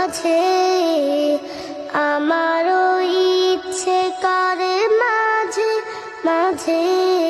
মাঝে আমারও ইচ্ছে করে মাঝে মাঝে।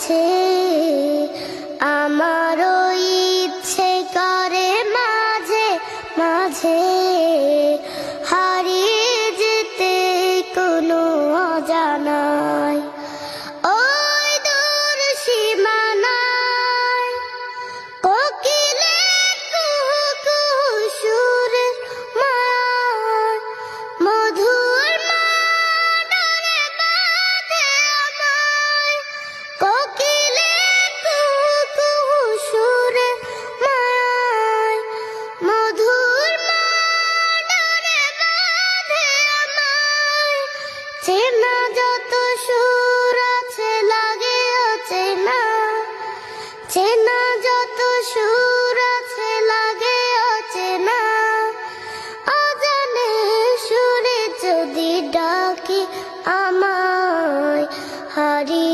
to body